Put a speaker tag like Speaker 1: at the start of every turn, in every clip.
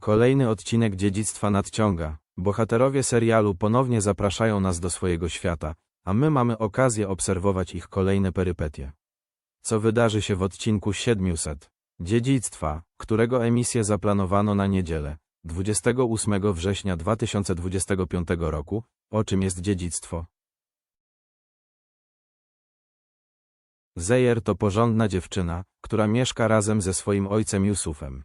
Speaker 1: Kolejny odcinek dziedzictwa nadciąga. Bohaterowie serialu ponownie zapraszają nas do swojego świata, a my mamy okazję obserwować ich kolejne perypetie. Co wydarzy się w odcinku 700? Dziedzictwa, którego emisję zaplanowano na niedzielę, 28 września 2025 roku. O czym jest dziedzictwo? Zejer to porządna dziewczyna, która mieszka razem ze swoim ojcem Jusufem.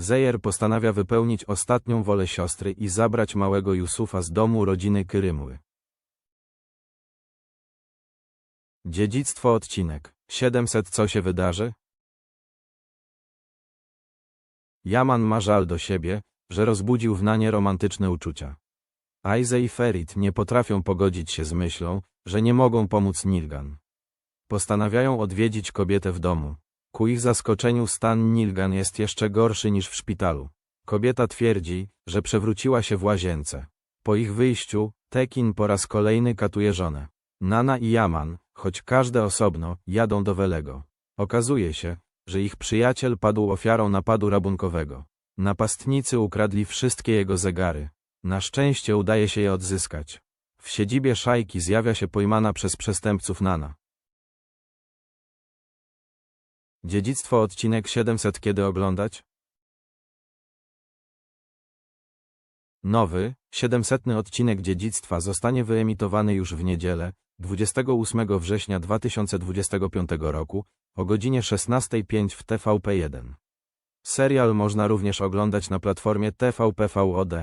Speaker 1: Zejer postanawia wypełnić ostatnią wolę siostry i zabrać małego Jusufa z domu rodziny Kyrymły. Dziedzictwo odcinek 700 Co się wydarzy? Jaman ma żal do siebie, że rozbudził w Nanie romantyczne uczucia. Aize i Ferit nie potrafią pogodzić się z myślą, że nie mogą pomóc Nilgan. Postanawiają odwiedzić kobietę w domu. Ku ich zaskoczeniu stan Nilgan jest jeszcze gorszy niż w szpitalu. Kobieta twierdzi, że przewróciła się w łazience. Po ich wyjściu, Tekin po raz kolejny katuje żonę. Nana i Jaman, choć każde osobno, jadą do Welego. Okazuje się, że ich przyjaciel padł ofiarą napadu rabunkowego. Napastnicy ukradli wszystkie jego zegary. Na szczęście udaje się je odzyskać. W siedzibie szajki zjawia się pojmana przez przestępców Nana. Dziedzictwo odcinek 700 kiedy oglądać? Nowy, 700 odcinek Dziedzictwa zostanie wyemitowany już w niedzielę, 28 września 2025 roku, o godzinie 16.05 w TVP1. Serial można również oglądać na platformie TVP VOD.